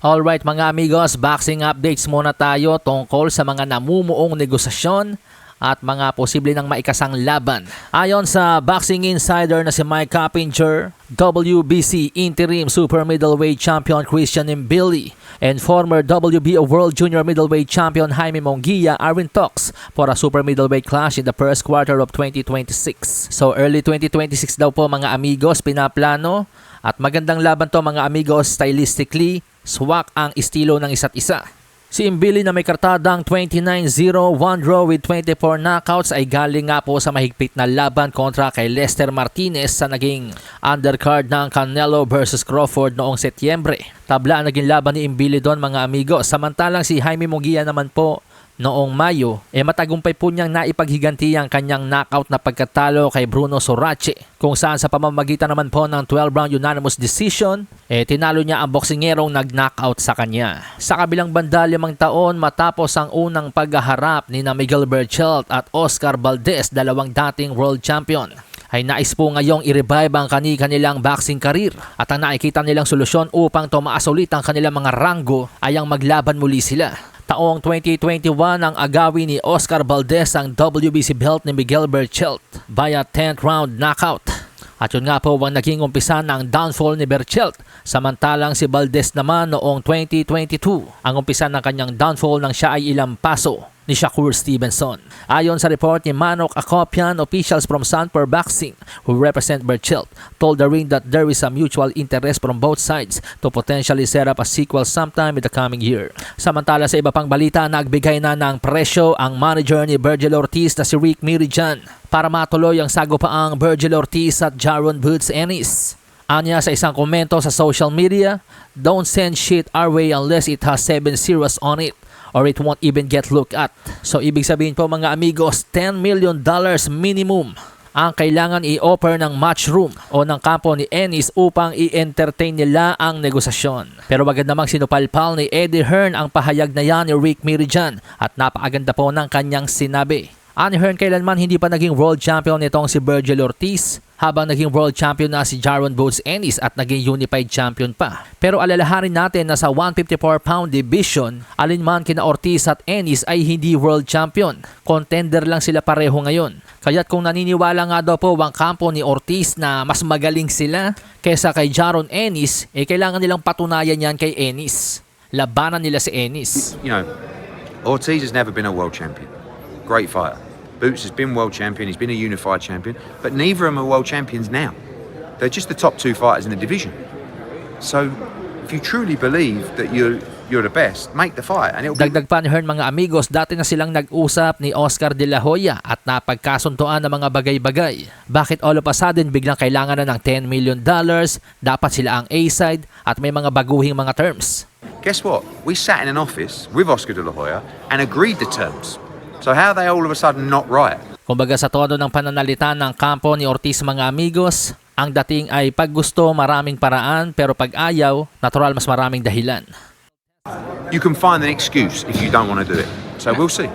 Alright mga amigos, boxing updates muna tayo tungkol sa mga namumuong negosasyon at mga posible ng maikasang laban. Ayon sa boxing insider na si Mike Coppinger, WBC Interim Super Middleweight Champion Christian Mbili and former WBO World Junior Middleweight Champion Jaime Monguia are in talks for a Super Middleweight clash in the first quarter of 2026. So early 2026 daw po mga amigos pinaplano at magandang laban to mga amigos stylistically, swak ang estilo ng isa't isa. Si Imbili na may kartadang 29-0, 1 draw with 24 knockouts ay galing nga po sa mahigpit na laban kontra kay Lester Martinez sa naging undercard ng Canelo versus Crawford noong Setyembre. Tabla ang naging laban ni Imbili doon mga amigo. Samantalang si Jaime Munguia naman po noong Mayo, eh matagumpay po niyang naipaghiganti ang kanyang knockout na pagkatalo kay Bruno Sorache. Kung saan sa pamamagitan naman po ng 12-round unanimous decision, eh tinalo niya ang boksingerong nag-knockout sa kanya. Sa kabilang banda, limang taon matapos ang unang paghaharap ni na Miguel Berchelt at Oscar Valdez, dalawang dating world champion ay nais po ngayong i-revive ang kani-kanilang boxing career at ang nakikita nilang solusyon upang tumaas ulit ang kanilang mga ranggo ay ang maglaban muli sila. Taong 2021 ang agawin ni Oscar Valdez ang WBC belt ni Miguel Berchelt via 10th round knockout. At yun nga po ang naging umpisa ng downfall ni Berchelt. Samantalang si Valdez naman noong 2022 ang umpisa ng kanyang downfall nang siya ay ilang paso ni Shakur Stevenson. Ayon sa report ni Manok Akopian, officials from Sanpur Boxing who represent Berchelt told the ring that there is a mutual interest from both sides to potentially set up a sequel sometime in the coming year. Samantala sa iba pang balita, nagbigay na ng presyo ang manager ni Virgil Ortiz na si Rick Mirijan para matuloy ang sagopaang Virgil Ortiz at Jaron Boots Ennis. Anya sa isang komento sa social media, don't send shit our way unless it has 7 zeros on it or it won't even get looked at. So ibig sabihin po mga amigos, 10 million dollars minimum ang kailangan i-offer ng matchroom o ng kampo ni Ennis upang i-entertain nila ang negosasyon. Pero wagad namang sinupalpal ni Eddie Hearn ang pahayag na yan ni Rick Mirijan at napakaganda po ng kanyang sinabi. Ani Hearn kailanman hindi pa naging world champion nitong si Virgil Ortiz habang naging world champion na si Jaron Boots Ennis at naging unified champion pa. Pero alalahanin natin na sa 154-pound division, alinman kina Ortiz at Ennis ay hindi world champion. Contender lang sila pareho ngayon. Kaya't kung naniniwala nga daw po ang kampo ni Ortiz na mas magaling sila kesa kay Jaron Ennis, eh kailangan nilang patunayan yan kay Ennis. Labanan nila si Ennis. you know, Ortiz has never been a world champion. Great fighter. Boots has been world champion. He's been a unified champion, but neither of them are world champions now. They're just the top two fighters in the division. So, if you truly believe that you're you're the best, make the fight, and it'll be Dagdag pa ni Hearn mga amigos, dati na silang nag-usap ni Oscar De La Hoya at napagkasuntuan ng mga bagay-bagay. Bakit all of a sudden biglang kailangan na ng 10 million dollars, dapat sila ang A-side at may mga baguhing mga terms. Guess what? We sat in an office with Oscar De La Hoya and agreed the terms. So how are they all of a sudden not right? Kumbaga sa tono ng pananalita ng kampo ni Ortiz mga amigos, ang dating ay pag gusto maraming paraan pero pag ayaw, natural mas maraming dahilan. You can find an excuse if you don't want to do it. So we'll see.